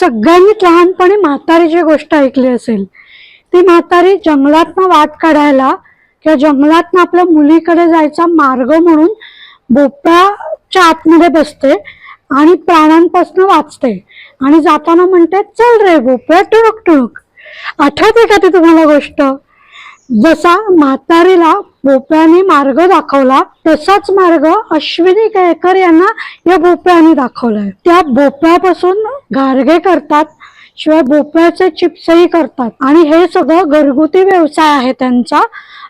सगळ्यांनीच लहानपणी म्हातारीची गोष्ट ऐकली असेल. ती म्हातारी जंगलातनं वाट काढायला किंवा जंगलातनं आपल्या मुलीकडे जायचा मार्ग म्हणून भोपळ्याच्या आतमध्ये बसते आणि प्राणांपासून वाचते. आणि जाताना म्हणते चल रे भोपळ्या टुळक टुळक आठवते का ती तुम्हाला गोष्ट? जसा म्हातारीला भोपळ्याने मार्ग दाखवला तसाच मार्ग अश्विनी केळकर यांना या भोपळ्याने दाखवलाय. त्या भोपळ्यापासून गारगे करतात शिवाय भोपळ्याचे चिप्सही करतात. आणि हे सगळं घरगुती व्यवसाय आहे त्यांचा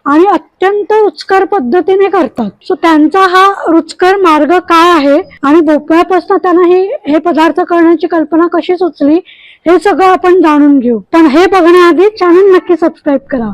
आणि अत्यंत रुचकर पद्धतीने करतात. सो त्यांचा हा रुचकर मार्ग काय आहे आणि भोपळ्यापासून त्यांना हे हे पदार्थ करण्याची कल्पना कशी सुचली हे सगळं आपण जाणून घेऊ. पण हे बघण्याआधी चॅनल नक्की सबस्क्राईब करा.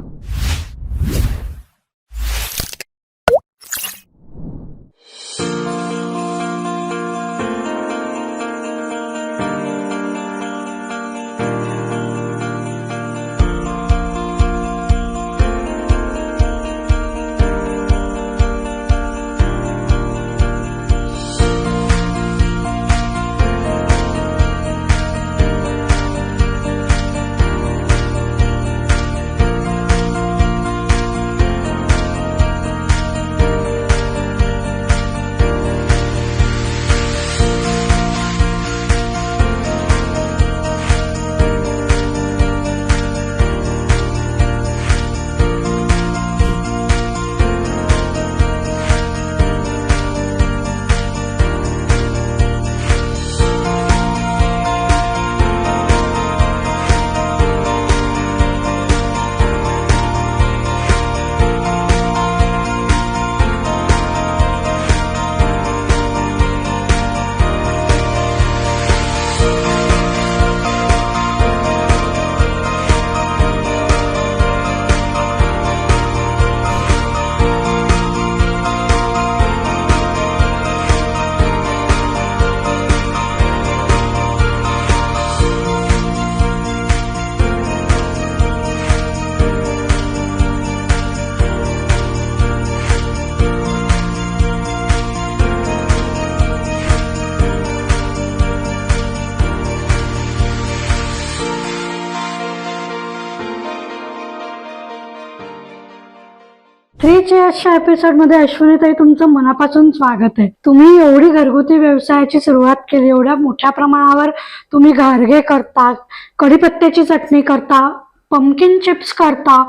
थ्री चेअर्सच्या एपिसोडमध्ये अश्विनीताई तुमचं मनापासून स्वागत आहे. तुम्ही एवढी घरगुती व्यवसायाची सुरुवात केली एवढ्या मोठ्या प्रमाणावर तुम्ही घारगे करता कढीपत्त्याची चटणी करता पम्पकिन चिप्स करता.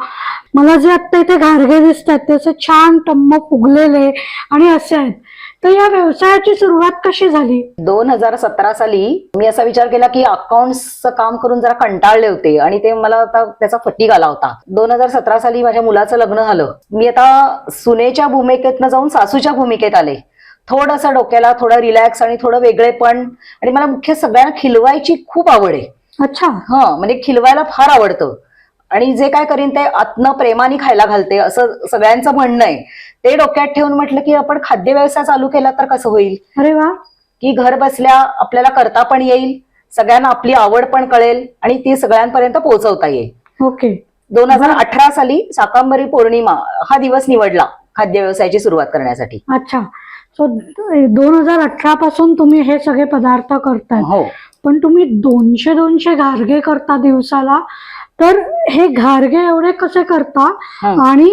मला जे आत्ता इथे घारगे दिसतात ते असे छान टम्म फुगलेले आणि असे आहेत. तर या व्यवसायाची सुरुवात कशी झाली? दोन हजार सतरा साली मी असा विचार केला की अकाउंट्सचं काम करून जरा कंटाळले होते आणि ते मला आता त्याचा फटीक आला होता. दोन हजार सतरा साली माझ्या मुलाचं लग्न झालं. मी आता सुनेच्या भूमिकेतनं जाऊन सासूच्या भूमिकेत आले. थोडंसं डोक्याला थोडं रिलॅक्स आणि थोडं वेगळेपण आणि मला मुख्य सगळ्यांना खिलवायची खूप आवड आहे. अच्छा. हा म्हणजे खिलवायला फार आवडतं. आणि जे काय करीन ते आत्म प्रेमाने खायला घालते असं सगळ्यांचं म्हणणं आहे. ते डोक्यात ठेवून म्हटलं की आपण खाद्य व्यवसाय चालू केला तर कसं होईल? अरे वा. की घर बसल्या आपल्याला करता पण येईल सगळ्यांना आपली आवड पण कळेल आणि ती सगळ्यांपर्यंत पोहोचवता येईल. ओके. दोन हजार अठरा साली शाकांबरी पौर्णिमा हा दिवस निवडला खाद्य व्यवसायाची सुरुवात करण्यासाठी. अच्छा. सो दोन हजार अठरा पासून तुम्ही हे सगळे पदार्थ करताय. हो. पण तुम्ही दोनशे दोनशे घारगे करता दिवसाला. तर हे घारगे एवढे कसे करता हं. आणि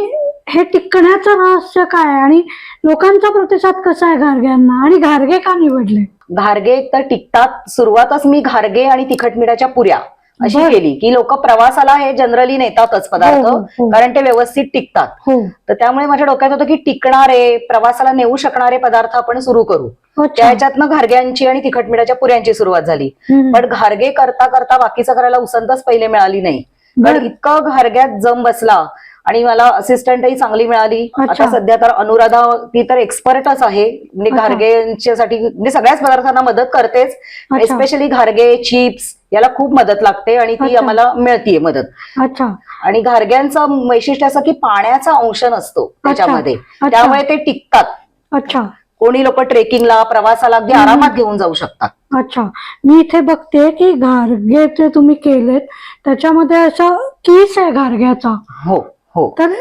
हे टिकण्याचं रहस्य काय? आणि लोकांचा प्रतिसाद कसा आहे घारग्यांना आणि घारगे का निवडले घारगे तर टिकतात सुरुवातच मी घारगे आणि तिखट मिठाच्या पुऱ्या अशी. केली की लोक प्रवासाला हे जनरली नेतातच पदार्थ हो, हो. कारण ते व्यवस्थित टिकतात हो तर त्यामुळे माझ्या डोक्यात होतं की टिकणारे प्रवासाला नेऊ शकणारे पदार्थ आपण सुरू करू त्याच्यातनं घारग्यांची आणि तिखट मिठाच्या पुऱ्यांची सुरुवात झाली. पण घारगे करता करता बाकीचं करायला उसंतच पहिले मिळाली नाही बर. पण इतकं घारग्यात जम बसला आणि मला असिस्टंटही चांगली मिळाली. आता सध्या तर अनुराधा ती तर एक्सपर्टच आहे म्हणजे अच्छा. घारगेंच्यासाठी म्हणजे सगळ्याच पदार्थांना मदत करतेच. एस्पेशली घारगे चिप्स याला खूप मदत लागते आणि ती. आम्हाला मिळतीये मदत अच्छा आणि घारग्यांचं वैशिष्ट्य असं की पाण्याचा अंश नसतो त्याच्यामध्ये. त्यामुळे ते टिकतात अच्छा कोणी लोक ट्रेकिंगला प्रवासाला अगदी आरामात घेऊन जाऊ शकतात अच्छा. मी इथे बघते की घारगे जे तुम्ही केलेत त्याच्यामध्ये असं कीस आहे घारग्याचा? हो हो. तर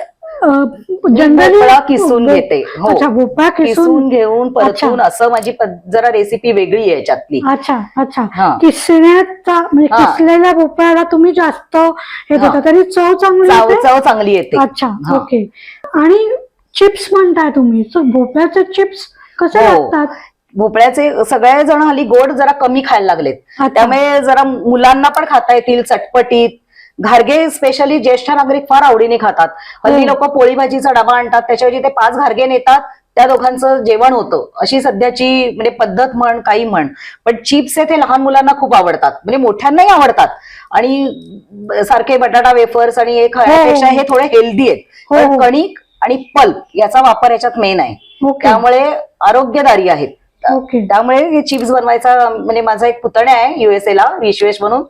जनरली किसून घेते हो. अच्छा भोपळा किसून घेऊन परतून असं माझी जरा रेसिपी वेगळी आहे याच्यातली. अच्छा अच्छा. किसण्याचा म्हणजे. किसलेल्या भोपळ्याला तुम्ही जास्त हे. देता तरी चव चांगली चव चांगली येते. अच्छा. ओके. आणि चिप्स म्हणताय तुम्ही भोपळ्याचे चिप्स कसे हो. भोपळ्याचे सगळे जण हल्ली गोड जरा कमी खायला लागलेत. त्यामुळे जरा मुलांना पण खाता येतील चटपटीत. घारगे स्पेशली ज्येष्ठ नागरिक फार आवडीने खातात. हल्ली हो. लोक पोळी भाजीचा डबा आणतात त्याच्याऐवजी ते पाच घारगे नेतात त्या दोघांचं जेवण होतं. अशी सध्याची म्हणजे पद्धत म्हण काही म्हण. पण चिप्स हे ते लहान मुलांना खूप आवडतात. म्हणजे मोठ्यांनाही आवडतात. आणि सारखे बटाटा वेफर्स आणि हे खाण्यापेक्षा हे. थोडे हेल्दी आहेत. हो, हो. कणिक आणि पल्प याचा वापर याच्यात मेन आहे. त्यामुळे आरोग्यदारी आहेत. ओके. त्यामुळे हे चिप्स बनवायचा म्हणजे माझा एक पुतण्या आहे युएसए ला विश्वेश म्हणून.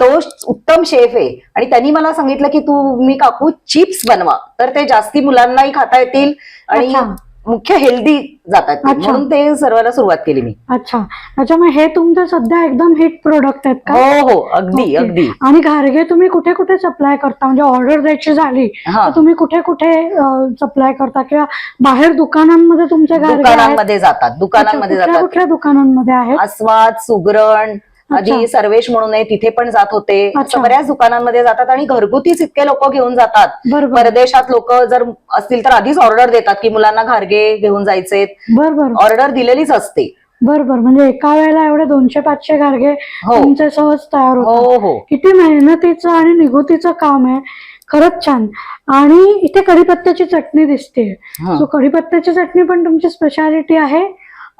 तो उत्तम शेफ आहे. आणि त्यांनी मला सांगितलं की तू मी काकू चिप्स बनवा. तर ते जास्ती मुलांनाही खाता येतील. आणि. मुख्य हेल्दी जातात. अच्छा. म्हणून ते सर्वांना सुरुवात केली मी. अच्छा. त्याच्यामुळे हे तुमचं सध्या एकदम हिट प्रोडक्ट आहेत का? हो हो. अगदी. अगदी. आणि घारगे तुम्ही कुठे कुठे सप्लाय करता? म्हणजे ऑर्डर द्यायची झाली तर तुम्ही कुठे कुठे सप्लाय करता? किंवा बाहेर दुकानांमध्ये तुमचे घारगे आहेत? दुकानांमध्ये जातात अच्छा, दुकानांमध्ये जातात. कुठल्या दुकानांमध्ये आहेत? आस्वाद सुगरण आधी. सर्वेश म्हणून आहे तिथे पण जात होते. बऱ्याच दुकानांमध्ये जातात आणि घरगुतीच इतके लोक घेऊन जातात. परदेशात लोक जर असतील तर आधीच ऑर्डर देतात की मुलांना घारगे घेऊन जायचे बरोबर. ऑर्डर दिलेलीच असते. बरोबर. म्हणजे एका वेळेला एवढे दोनशे पाचशे घारगे हो. तुमचे सहज तयार हो होतात. हो किती मेहनतीचं आणि निगुतीचं काम आहे. खरंच छान. आणि इथे कढीपत्त्याची चटणी दिसते हं. सो कढीपत्त्याची चटणी पण तुमची स्पेशालिटी आहे?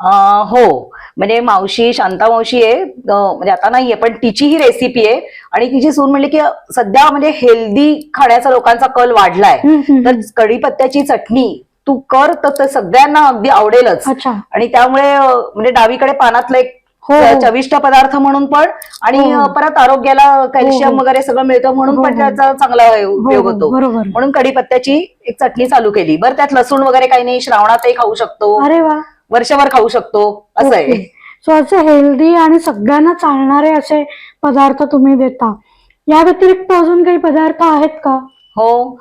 हो. म्हणजे मावशी शांता मावशी आहे. म्हणजे आता नाहीये पण तिची ही रेसिपी आहे. आणि तिची सून म्हणली की सध्या म्हणजे हेल्दी खाण्याचा लोकांचा कल वाढलाय. तर कढीपत्त्याची चटणी तू कर तर ते सगळ्यांना अगदी आवडेलच. आणि त्यामुळे म्हणजे डावीकडे पानातलं एक हो हो. चविष्ट पदार्थ म्हणून पण. आणि हो, हो. परत आरोग्याला कॅल्शियम. वगैरे सगळं मिळतं म्हणून पण. त्याचा चांगला उपयोग होतो. म्हणून कढीपत्त्याची एक चटणी चालू केली. बरं त्यात लसूण वगैरे काही नाही श्रावणातही खाऊ शकतो. अरे वा. वर्षभर खाऊ शकतो असं आहे. सो असे हेल्दी आणि सगळ्यांना चालणारे असे पदार्थ तुम्ही देता. या व्यतिरिक्त अजून काही पदार्थ आहेत का? हो.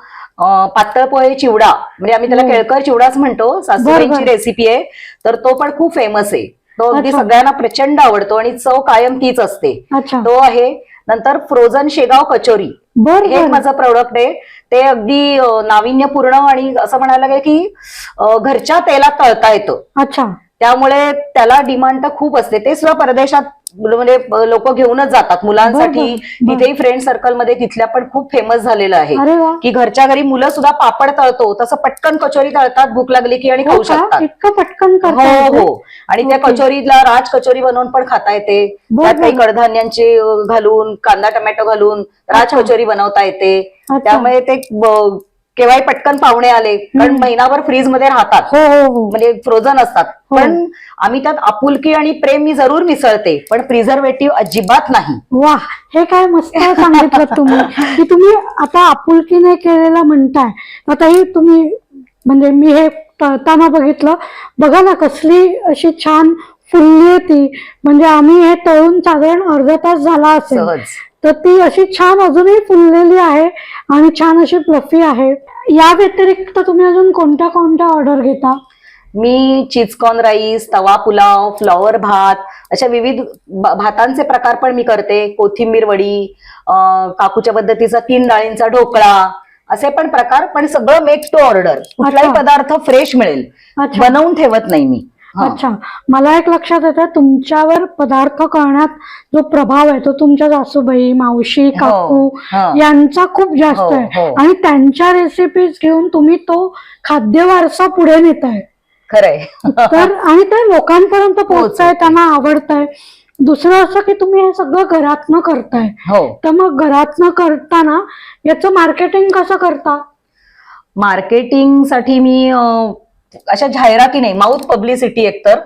पातळ पोहे चिवडा. म्हणजे आम्ही त्याला हो. केळकर चिवडाच म्हणतो. सासूबाईंची. रेसिपी आहे. तर तो पण खूप फेमस आहे. तो अगदी. सगळ्यांना प्रचंड आवडतो आणि चव कायम तीच असते. तो आहे नंतर फ्रोझन शेगाव कचोरी. हे माझं प्रोडक्ट आहे. ते अगदी नाविन्यपूर्ण आणि असं म्हणायला लागेल की घरच्या तेलात तळता येतं. अच्छा. त्यामुळे त्याला डिमांड तर खूप असते. ते सुद्धा परदेशात म्हणजे लोक घेऊनच जातात मुलांसाठी. तिथेही फ्रेंड सर्कलमध्ये तिथल्या पण खूप फेमस झालेलं आहे की घरच्या घरी मुलं सुद्धा पापड तळतो तसं पटकन कचोरी तळतात भूक लागली की आणि हो खाऊ का? शकतात इतकं पटकन हो? हो आणि त्या ओके. कचोरीला राज कचोरी बनवून पण खाता येते त्यात काही. कडधान्यांचे घालून कांदा टमॅटो घालून राज. कचोरी बनवता येते. त्यामुळे ते केव्हाही पटकन पाहुणे आले कारण. महिनाभर फ्रीजमध्ये राहतात. हो हो हो. म्हणजे फ्रोझन असतात. हो. पण आम्ही त्यात आपुलकी आणि प्रेम मी जरूर मिसळते पण प्रिझर्वेटिव्ह अजिबात नाही. वा हे काय मस्त सांगितलं तुम्ही. की तुम्ही आता आपुलकीने केलेलं म्हणताय. आता ही तुम्ही म्हणजे मी हे तळताना बघितलं. बघा ना कसली अशी छान फुलली ती म्हणजे आम्ही हे तळून साधारण अर्धा तास झाला असेल. तर ती अशी छान अजूनही फुललेली आहे आणि छान अशी फ्लफी आहे. या व्यतिरिक्त तुम्ही अजून कोणत्या कोणत्या ऑर्डर घेता? मी चिचकॉर्न राईस तवा पुलाव फ्लॉवर भात अशा विविध भातांचे प्रकार पण मी करते. कोथिंबीर वडी काकूच्या पद्धतीचा तीन डाळींचा ढोकळा असे पण प्रकार पण सगळं मेक टू ऑर्डर कुठलाही. पदार्थ फ्रेश मिळेल. बनवून ठेवत नाही मी. अच्छा. मला एक लक्षात येतं तुमच्यावर पदार्थ करण्यात जो प्रभाव आहे तो तुमच्या सासूबाई मावशी काकू हा. यांचा खूप जास्त हो, आहे. हो. आणि त्यांच्या रेसिपीज घेऊन तुम्ही तो खाद्य वारसा पुढे नेताय. खरंय. तर आणि ते लोकांपर्यंत पोहोचताय. त्यांना आवडताय. दुसरं असं की तुम्ही हे सगळं घरातनं करताय. हो. तर मग घरातनं करताना याचं मार्केटिंग कसं करता? मार्केटिंगसाठी मी अशा जाहिराती नाही माउथ पब्लिसिटी एकतर.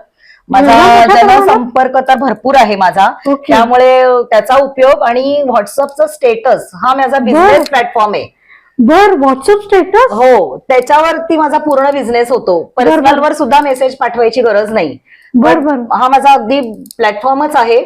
माझा प्रमाणात? जनसंपर्क तर भरपूर आहे माझा. त्यामुळे त्याचा उपयोग आणि व्हॉट्सअपचा स्टेटस हा माझा बिझनेस प्लॅटफॉर्म आहे. बर व्हॉट्सअप स्टेटस हो त्याच्यावरती माझा पूर्ण बिझनेस होतो. बरोबर. पर्सनल वर सुद्धा मेसेज पाठवायची गरज नाही. बर हा माझा अगदी प्लॅटफॉर्मच आहे.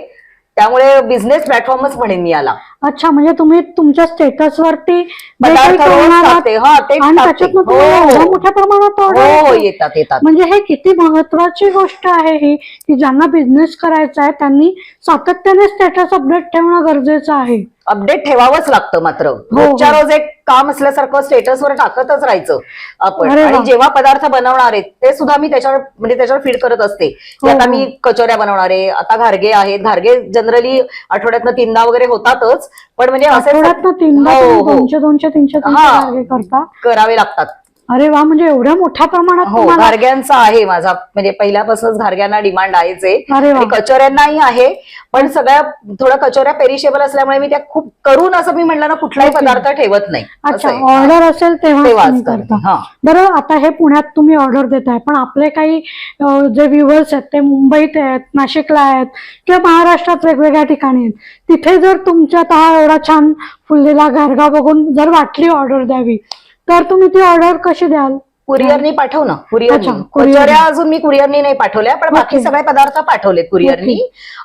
त्यामुळे बिझनेस प्लॅटफॉर्मच म्हणेन मी याला अच्छा म्हणजे तुम्ही तुमच्या स्टेटस वरती जे काही पदार्थ रोज करणार आहात, टाकते हा ते आणि टाकते. त्याच्यातनं हो, तुम्हाला हो. मोठ्या प्रमाणात हो order हो येतात. येतात येतात म्हणजे हे किती महत्वाची गोष्ट आहे ही की ज्यांना बिझनेस करायचा आहे त्यांनी सातत्याने स्टेटस अपडेट ठेवणं गरजेचं आहे अपडेट ठेवावंच लागतं मात्र हो. रोजच्या रोज एक काम असल्यासारखं स्टेटसवर टाकतच राहायचं आपण. आणि जेव्हा पदार्थ बनवणार आहेत ते सुद्धा मी त्याच्यावर म्हणजे त्याच्यावर फीड करत असते की हो, आता हो. मी कचोऱ्या बनवणार आहे आता घारगे आहेत घारगे जनरली आठवड्यातनं तीनदा वगैरे होतातच पण म्हणजे असे हो, हो. दोनशे दोनशे तीनशे हा. करावे लागतात अरे वा म्हणजे एवढ्या मोठ्या प्रमाणात हो तुम्हाला घारग्यांचा आहे माझा म्हणजे पहिल्यापासूनच घारग्यांना डिमांड आहेच आहे अरे वा आणि कचोऱ्यांनाही आहे पण सगळ्या थोड्या कचोऱ्या पेरिशेबल असल्यामुळे मी त्या खूप करून असं मी म्हटलं ना कुठलाही Okay. पदार्थ ठेवत नाही अच्छा आहे. ऑर्डर असेल तेव्हा तेव्हाच तुम्ही करते. करता हा. बरं आता हे पुण्यात तुम्ही ऑर्डर देताय पण आपले काही अं, जे व्ह्युअर्स आहेत ते मुंबईत आहेत नाशिकला आहेत किंवा महाराष्ट्रात वेगवेगळ्या ठिकाणी आहेत तिथे जर तुमच्यात हा एवढा छान फुललेला घरगा बघून जर वाटली ऑर्डर द्यावी तर तुम्ही ती ऑर्डर कशी द्याल कुरिअरनी पाठव ना अच्छा, कुरिअरनी कुरिअरनी. कचोऱ्या अजून मी कुरिअरनी नाही पाठवल्या पण बाकी Okay. सगळे पदार्थ पाठवलेत कुरिअरनी.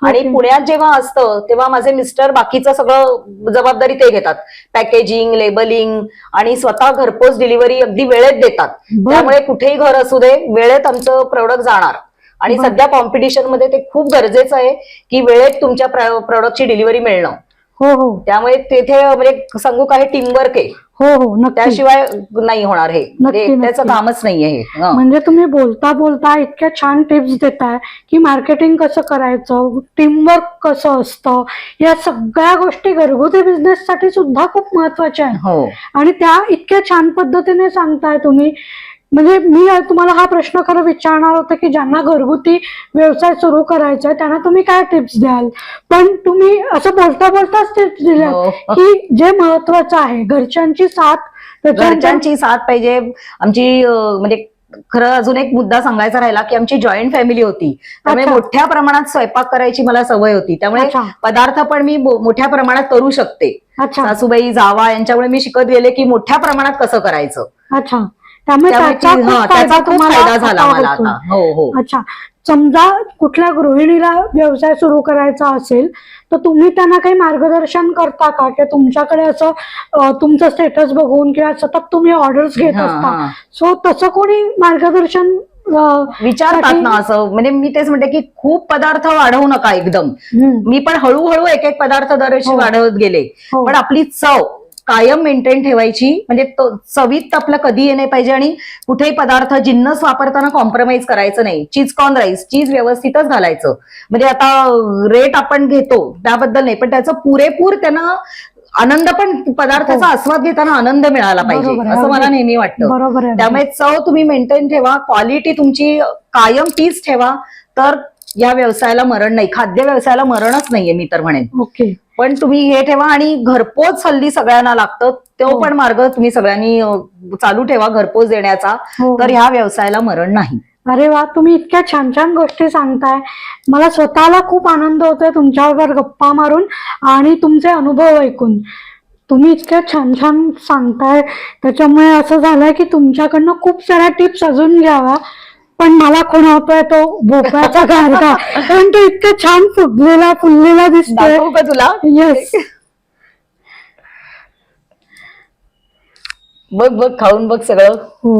आणि Okay. पुण्यात जेव्हा असतं तेव्हा माझे मिस्टर बाकीचं सगळं जबाबदारी ते घेतात पॅकेजिंग लेबलिंग आणि स्वतः घरपोच डिलिव्हरी अगदी वेळेत देतात बरं. त्यामुळे कुठेही घर असू दे वेळेत आमचं प्रोडक्ट जाणार आणि बरं. सध्या कॉम्पिटिशनमध्ये ते खूप गरजेचं आहे की वेळेत तुमच्या प्रोडक्टची डिलिव्हरी मिळणं हो हो त्यामुळे तेथे म्हणजे सांगू का हे टीमवर्क आहे हो हो नक्की. त्याशिवाय नाही होणार हे. म्हणजे त्याचं नक्की. कामच नाहीये हे. हं. म्हणजे तुम्ही बोलता बोलता इतक्या छान टिप्स देताय की मार्केटिंग कसं करायचं टीमवर्क कसं असतं या सगळ्या गोष्टी घरगुती बिझनेस साठी सुद्धा खूप महत्त्वाच्या आहेत. हो. आणि त्या इतक्या छान पद्धतीने सांगताय तुम्ही. म्हणजे मी तुम्हाला हा प्रश्न खरं विचारणार होता की ज्यांना घरगुती व्यवसाय सुरू करायचा आहे त्यांना तुम्ही काय टिप्स द्याल? पण तुम्ही असं बोलता बोलताच टिप्स दिल्या हो. की जे महत्वाचं आहे घरच्यांची साथ घरच्यांची साथ पाहिजे. आमची म्हणजे खरं अजून एक मुद्दा सांगायचा राहिला की आमची जॉईंट फॅमिली होती. त्यामुळे. मोठ्या प्रमाणात स्वयंपाक करायची मला सवय होती. त्यामुळे. पदार्थ पण मी मोठ्या प्रमाणात करू शकते. अच्छा. सासूबाई जावा यांच्यामुळे मी शिकत गेले की मोठ्या प्रमाणात कसं करायचं? अच्छा. त्यामुळे त्याचा खूप फायदा तुम्हाला झाला मला. आता हो हो अच्छा समजा कुठल्या गृहिणीला व्यवसाय सुरू करायचा असेल तर तुम्ही त्यांना काही मार्गदर्शन करता का की तुमच्याकडे असं तुमचं स्टेटस बघून किंवा सतत तुम्ही ऑर्डर्स घेत असता. सो तसं कोणी मार्गदर्शन विचारतात ना असं म्हणजे मी तेच म्हणते की खूप पदार्थ वाढवू नका एकदम. मी पण हळूहळू एक एक पदार्थ दरवर्षी हो. वाढवत गेले हो. पण आपली चव कायम मेंटेन ठेवायची. म्हणजे तो चवीत आपलं कधी ये नाही पाहिजे आणि कुठेही पदार्थ जिन्नस वापरताना कॉम्प्रोमाइज करायचं नाही. चीज कॉर्न राईस चीज व्यवस्थितच घालायचं. म्हणजे आता रेट आपण घेतो त्याबद्दल नाही. पण त्याचं पुरेपूर त्यांना आनंद पण पदार्थाचा आस्वाद घेताना आनंद मिळाला पाहिजे. हो. असं मला. नेहमी वाटतं. बरोबर त्यामुळे चव तुम्ही मेंटेन ठेवा. क्वालिटी तुमची कायम तीच ठेवा. तर या व्यवसायाला मरण नाही. खाद्य व्यवसायाला मरणच नाहीये मी तर म्हणेन. ओके. पण तुम्ही हे ठेवा आणि घरपोच हल्ली सगळ्यांना लागतं तो हो. पण मार्ग तुम्ही सगळ्यांनी चालू ठेवा घरपोच देण्याचा. हो. तर ह्या व्यवसायाला मरण नाही. अरे वा तुम्ही इतक्या छान छान गोष्टी सांगताय. मला स्वतःला खूप आनंद होतोय तुमच्याबरोबर गप्पा मारून आणि तुमचे अनुभव ऐकून. तुम्ही इतक्या छान छान सांगताय. त्याच्यामुळे असं झालंय की तुमच्याकडनं खूप साऱ्या टिप्स अजून घ्याव्या. पण मला खुणावतोय तो भोपळ्याचा गारगा. कारण तो इतका छान फुगलेला फुललेला दिसतोय. दाखवू का तुला? येस बघ बघ खाऊन बघ सगळं. हो.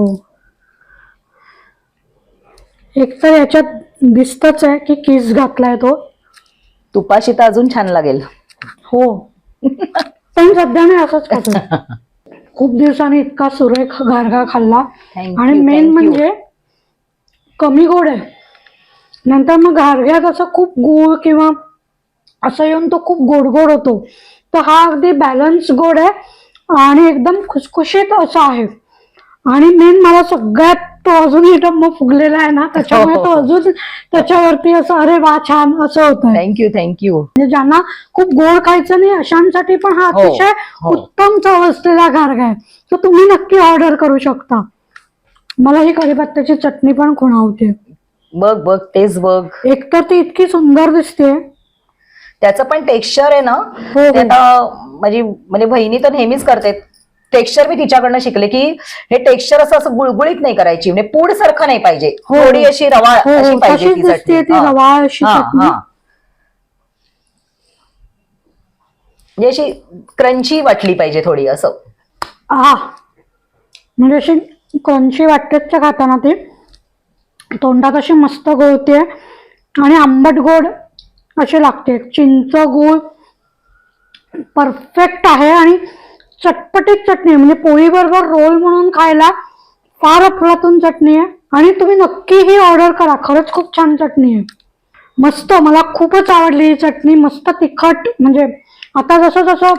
एक तर याच्यात दिसतच आहे की किस घातलाय तो. तुपाशी तर अजून छान लागेल. हो. पण सध्या मी असंच खातो खूप दिवसांनी इतका सुरेख गारगा खाल्ला. आणि मेन. म्हणजे कमी गोड आहे. नंतर मग गारग्यात असं खूप गुळ किंवा असं येऊन तो खूप गोड गोड होतो. तर हा अगदी बॅलन्स गोड आहे आणि एकदम खुसखुशीत असा आहे. आणि मेन मला सगळ्यात तो अजून डब्ब फुगलेला आहे ना त्याच्यामुळे तो अजून त्याच्यावरती असं अरे वा छान असं होतं थँक्यू थँक्यू म्हणजे ज्यांना खूप गोड खायचं नाही अशांसाठी पण हा हो, अतिशय हो. उत्तम चव असलेला गारगा आहे. तर तुम्ही नक्की ऑर्डर करू शकता. मला ही कढीपत्त्याची चटणी पण खुणावते. बघ बघ तेच बघ. एकतर ती इतकी सुंदर दिसते. त्याचं पण टेक्स्चर आहे ना? हो, ते आता माझी म्हणजे बहिणी तर नेहमीच करते टेक्स्चर मी तिच्याकडनं शिकले की हे टेक्स्चर असं असं गुळगुळीत नाही करायची. म्हणजे पूड सारखं नाही पाहिजे. हो. थोडी अशी रवाळ हो अशी हो पाहिजे तशीच ती दिसते चटणी. ती हा. रवा अशी हा, चटणी. हा. म्हणजे अशी क्रंची वाटली पाहिजे थोडी असं. आहा म्हणजे अशी क्रंची वाटतेच त्या खाताना ती? तोंडात अशी मस्त गळते आणि आंबट गोड अशी लागते. चिंच गूळ परफेक्ट आहे आणि चटपटीत चटणी आहे. म्हणजे पोळीबरोबर रोल म्हणून खायला फार अफलातून चटणी आहे. आणि तुम्ही नक्की ही ऑर्डर करा. खरंच खूप छान चटणी आहे. मस्त मला खूपच आवडली ही चटणी. मस्त तिखट म्हणजे आता जसं जसं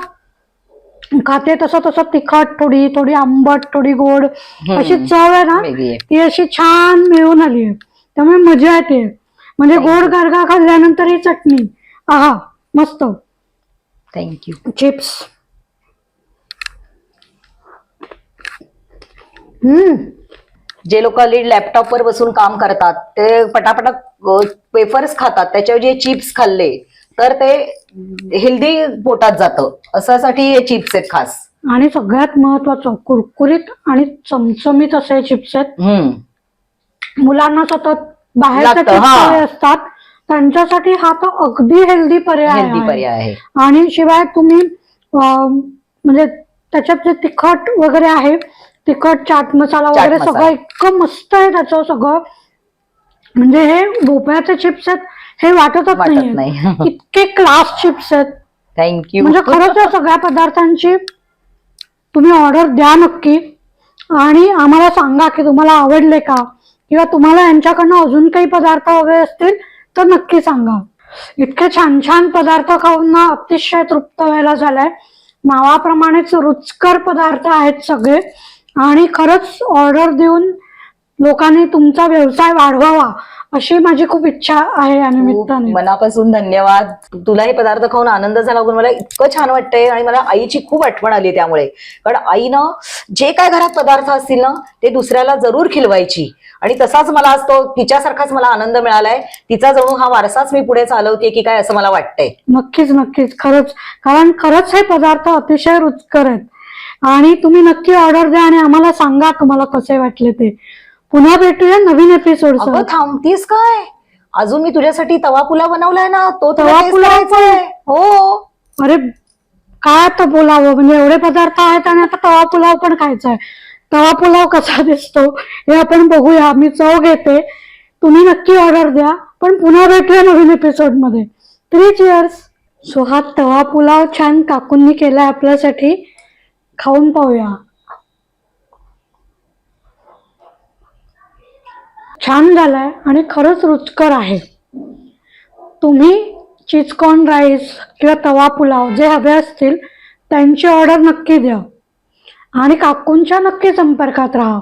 खाते तसं तसं तिखट थोडी थोडी आंबट थोडी गोड अशी चव आहे ना वेगळी आहे. ती अशी छान मिळून आली. त्यामुळे मजा येते. म्हणजे गोड गारगा खाल्ल्यानंतर ही चटणी. आहा मस्त. Thank you chips. हम्म. जे लोक लॅपटॉपवर बसून काम करतात ते पटापटा पेपर्स खातात त्याच्यावर जे चिप्स खाल्ले तर ते हेल्दी पोटात जातं. असासाठी हे चिप्स आहेत खास. आणि सगळ्यात महत्वाचं कुरकुरीत आणि चमचमीत असे चिप्स आहेत. मुलांना सतत बाहेरचे असतात. त्यांच्यासाठी हा तर अगदी हेल्दी पर्याय हेल्दी आहे. आणि शिवाय तुम्ही म्हणजे त्याच्यात जे तिखट वगैरे आहे तिखट चाट मसाला वगैरे. सगळं इतकं मस्त आहे त्याचं सगळं. म्हणजे हे भोपळ्याचे चिप्स आहेत. हे वाटतच वाटत नाहीये. नाही. इतके क्लास चिप्स आहेत. थँक्यू म्हणजे खरंच या सगळ्या पदार्थांची तुम्ही ऑर्डर द्या नक्की. आणि आम्हाला सांगा की तुम्हाला आवडले का? किंवा तुम्हाला यांच्याकडनं अजून काही पदार्थ हवे असतील तर नक्की सांगा. इतके छान छान पदार्थ खाऊन ना अतिशय तृप्त व्हायला झालाय. नावाप्रमाणेच रुचकर पदार्थ आहेत सगळे. आणि खरंच ऑर्डर देऊन लोकांनी तुमचा व्यवसाय वाढवावा. अशी माझी खूप इच्छा आहे या निमित्ताने. मनापासून धन्यवाद. तुला हे पदार्थ खाऊन आनंद झाला. बघून मला इतकं छान वाटतंय आणि मला आईची खूप आठवण आली त्यामुळे. कारण आईनं जे काय घरात पदार्थ असतील ना ते दुसऱ्याला जरूर खिलवायची. आणि तसाच मला आज तो तिच्यासारखाच मला आनंद मिळालाय. तिचा जणू हा वारसाच मी पुढे चालवते की काय असं मला वाटतंय. नक्कीच नक्कीच. खरंच. कारण खरंच हे पदार्थ अतिशय रुचकर आहेत. आणि तुम्ही नक्की ऑर्डर द्या आणि आम्हाला सांगा तुम्हाला कसे वाटले ते. पुन्हा भेटूया नवीन एपिसोड अगं थांबतीस काय? अजून मी तुझ्यासाठी तवा पुलाव बनवलाय ना तो तवा पुलाव आहे. हो. अरे काय आता बोलावं? म्हणजे एवढे पदार्थ आहेत आणि आता तवा पुलाव पण खायचा आहे तवा पुलाव कसा दिसतो हे आपण बघूया. मी चव घेते. तुम्ही नक्की ऑर्डर द्या. पण पुन्हा भेटूया नवीन एपिसोडमध्ये. थ्री चिअर्स सो हा तवा पुलाव छान काकूंनी केलाय आपल्यासाठी. खाऊन पाहूया. छान झालाय आणि खरंच रुचकर आहे. तुम्ही चीजकॉर्न राईस किंवा तवा पुलाव जे हवे असतील त्यांची ऑर्डर नक्की द्या. आणि काकूंच्या नक्की संपर्कात राहा.